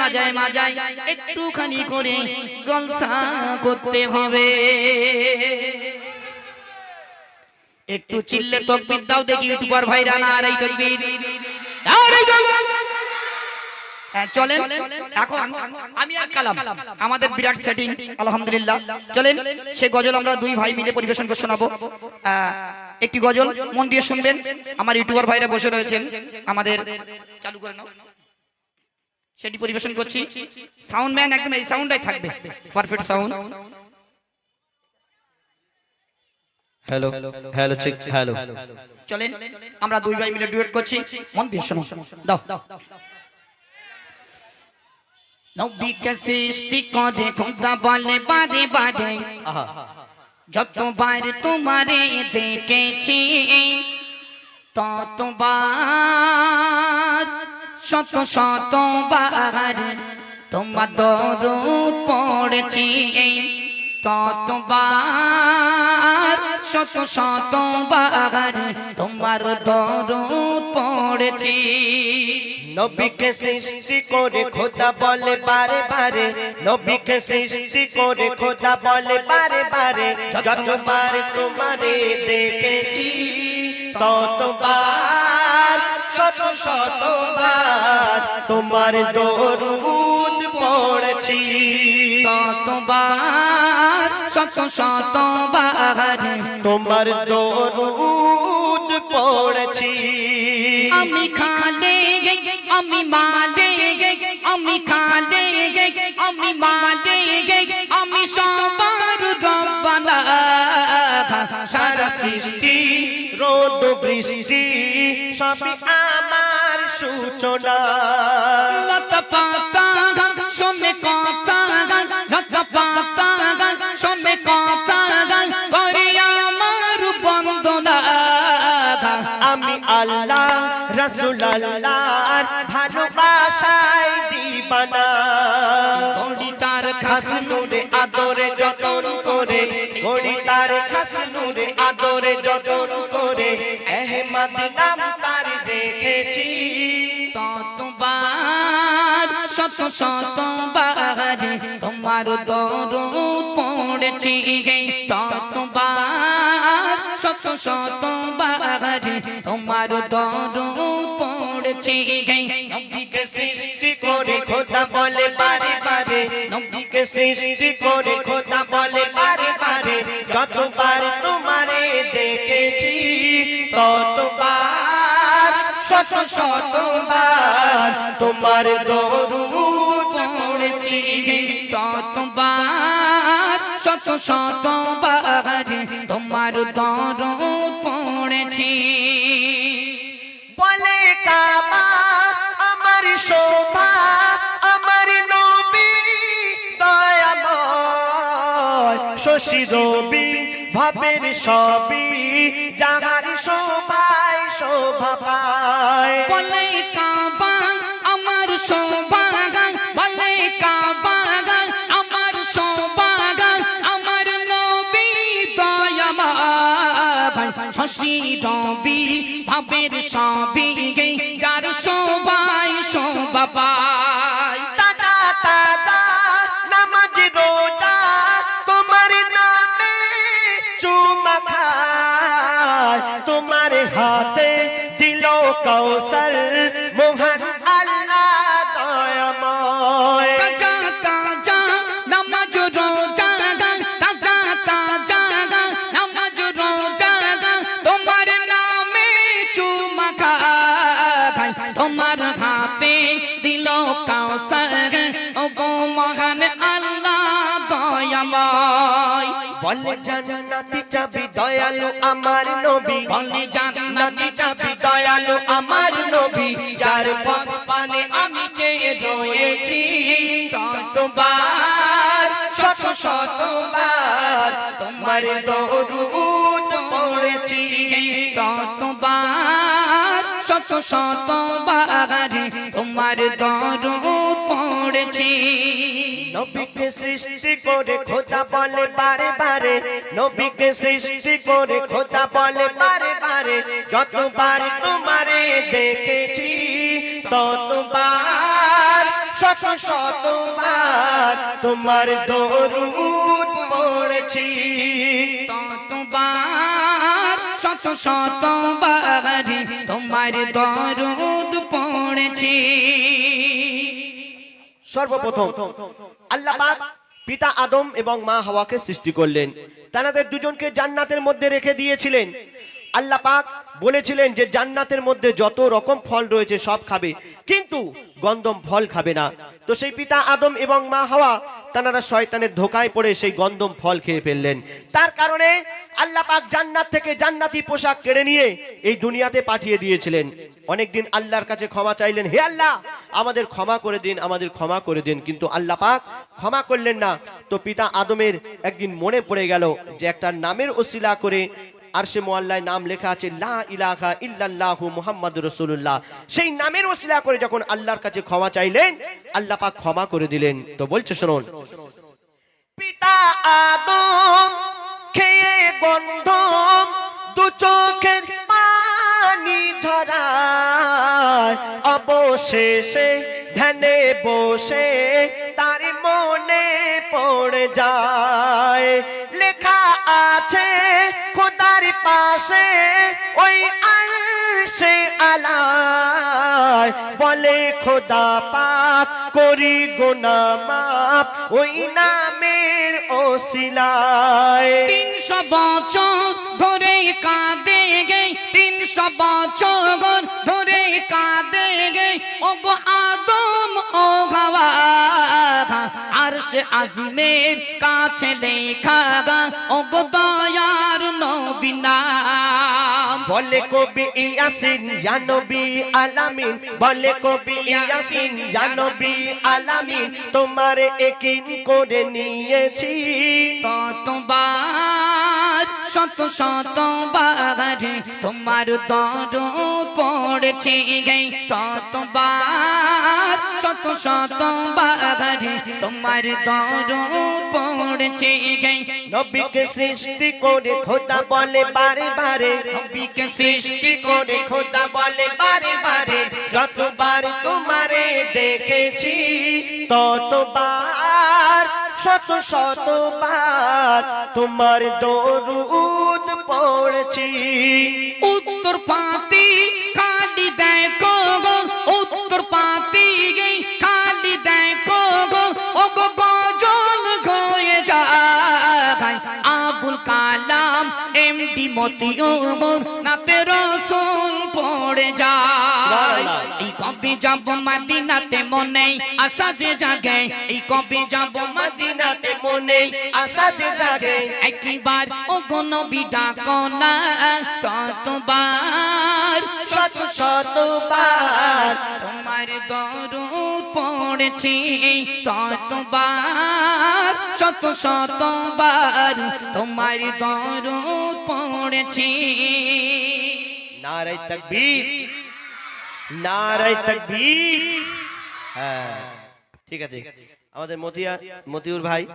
মাজায় মাজায় মাজায় একটুখানি করে গলসা করতে হবে। একটু চিল্লে তকবির দাও দেখি ইউটিউবার ভাইরা না, আর এই তকবির। আর এই তকবীর। হ্যাঁ চলেন। এখন আমি আর কালাম, আমাদের বিরাট সেটিং আলহামদুলিল্লাহ। চলেন, সে গজল আমরা দুই ভাই মিলে পরিবেশন করে শোনাবো। একটি গজল, মন দিয়ে শুনবেন। আমার ইউটিউবার ভাইরা বসে রয়েছেন। আমাদের চালু করে নাও। সেটি পরিবেশন করছি। সাউন্ড ম্যান একদম এই সাউন্ডটাই থাকবে। Perfect sound hello hello check hello চলেন আমরা দুই ভাই মিলে ডুয়েট করছি। মন দিয়ে শোনো। দাও। নবীকে সৃষ্টি করে খোদা বলে বারে বারে। যতবার তোমারে দেখেছি ততবার শত শতবার তোমার দরুদ পড়েছি ততবার। শত শতবার তোমার দরুদ পড়েছি। নবীকে সৃষ্টি করে খোদা বলে বারে বারে। নবীকে সৃষ্টি করে খোদা বলে বারে বারে। যতবার তোমারে দেখেছি, ততবার শত শতবার তোমার দরুদ পড়েছি। ততবার শত শতবার তোমার দরুদ পড়েছি। আমি খালে আমি মালে আমি খালে আমি মালে আমি সবার সারা সৃষ্টি রোদ বৃষ্টি সবই আমার সূচনা। লতা পাতা শোনে কথা লতা পাতা শোনে কথা করে আমার বন্দনা। আমি আল্লাহ রসুল আল্লাহর ভালোবাসায় দিবানা। তার খাস নূরে আদরে যতন করে ঘড়ি তার খাস নূরে আদরে যতন করে এহমদ নাম তার দেখেছি। ততবার শত শতবার তোমার দরুদ পড়েছি ততবার শত শতবার তোমার দরুদ পড়েছি নবীকে সৃষ্টি করে খোদা বলে বারে বারে নবীকে সৃষ্টি করে খোদা বলে বারে বারে, যতবার তোমারে দেখেছি, ততবার, শত শতবার তোমার দরুদ পড়েছি, ততবার, শত শতবার তোমার দরুদ পড়েছি। বলে কাবা দয়াময় শশী রবি, ভাবের সবই যাহার শোভায়, শোভা পায়। বলে কাবা, আমার সৌভাগা বলে কাবা আমার সৌভাগা আমার নবী দয়াময় শশী রবি, ভাবের সবই যার শোভায়, শোভা পায়। গো মহান আল্লাহ দয়াময়। বলে জান্নাতি চাবি দয়ালু আমার নবী। বলে জান্নাতি চাবি দয়ালু আমার নবী। যার পথ পানে আমি চেয়ে রয়েছি ততবার শতবার তোমার দরুদ পড়েছি। ততবার শত শতবার তোমার দরুদ পড়েছি। নবীকে সৃষ্টি করে খোদা বলে বারে বারে। নবীকে সৃষ্টি করে খোদা বলে বারে বারে। যতবার তোমারে দেখেছি, ততবার শত শতবার তোমার দরুদ পড়েছি। ততবার শত শতবার তোমার দরুদ পড়েছি। সর্বপ্রথম আল্লাহ পাক পিতা আদম এবং মা হাওয়াকে সৃষ্টি করলেন। তাদের দুজনকে জান্নাতের মধ্যে রেখে দিয়েছিলেন। আল্লাহ পাক বলেছিলেন যে জান্নাতের মধ্যে যত রকম ফল রয়েছে সব খাবে, কিন্তু গন্ধম ফল খাবে না। তো সেই পিতা আদম এবং মা হাওয়া তারা শয়তানের ধোকায় পড়ে সেই গন্ধম ফল খেয়ে ফেললেন। তার কারণে আল্লাহ পাক জান্নাত থেকে জান্নাতি পোশাক কেড়ে নিয়ে এই দুনিয়াতে পাঠিয়ে দিয়েছিলেন। অনেকদিন আল্লাহর কাছে ক্ষমা চাইলেন, হে আল্লাহ, আমাদের ক্ষমা করে দিন, আমাদের ক্ষমা করে দিন। কিন্তু আল্লাহ পাক ক্ষমা করলেন না। তো পিতা আদমের একদিন মনে পড়ে গেল যে একটা নামের ওসিলা করে আর সে মোয়াল্লায় নাম লেখা আছে, লা ইলাহা ইল্লাল্লাহু মুহাম্মাদুর রাসূলুল্লাহ। সেই নামের ওসিলা করে যখন আল্লাহর কাছে ক্ষমা চাইলেন, আল্লাহ পাক ক্ষমা করে দিলেন। তো বলছে, শুনুন। পিতা আদম খেয়ে গন্ধম, দু চোখের পানি ধরায়। অবশেষে ধ্যানে বসে তার মনে পড়ে যায়। লেখা আছে পাশে ওই আরশে আলায় বলে, খোদা পাক করি গোনা মাপ ওই নামের ওসিলায় তিনশো বছর ধরে কাঁদে গে, তিনশো বছর আজিমের কাছে লেখা গা ও গো দয়ার নবীনা বলে কবি ইয়াসিন জানবি আলামিন। বলে কবি ইয়াসিন জানবি আলামিন। তোমার একিন করে নিয়েছি। ততবার শত শতবার তোমার দর পড়েছে গে। ততবার শত শত শতবার তোমার দর পড়েছে গে নবীকে সৃষ্টি করে খোদা বলে বারে বারে। নবীকে সৃষ্টি করে খোদা বলে বারে বারে। যতবার তোমারে দেখেছি ততবার শত শতবার তোমার দরুদ পড়েছি। উত্তর পাতি মতি ওমর নাতে রসুল পড়ে যায়। এই কবে যাব মদিনাতে মনে আশা যে জাগে। এই কবে যাব মদিনাতে মনে আশা যে জাগে। একবার ও নবী ডাকো না কতবার? শত শতবার তোমার দরুদ পড়েছি ততবার শত শতবার তোমার দরুদ পড়েছি। নারায় তকবীর। নারায় তকবীর। হ্যাঁ ঠিক আছে। আমাদের মতিয়া মতিউর ভাই।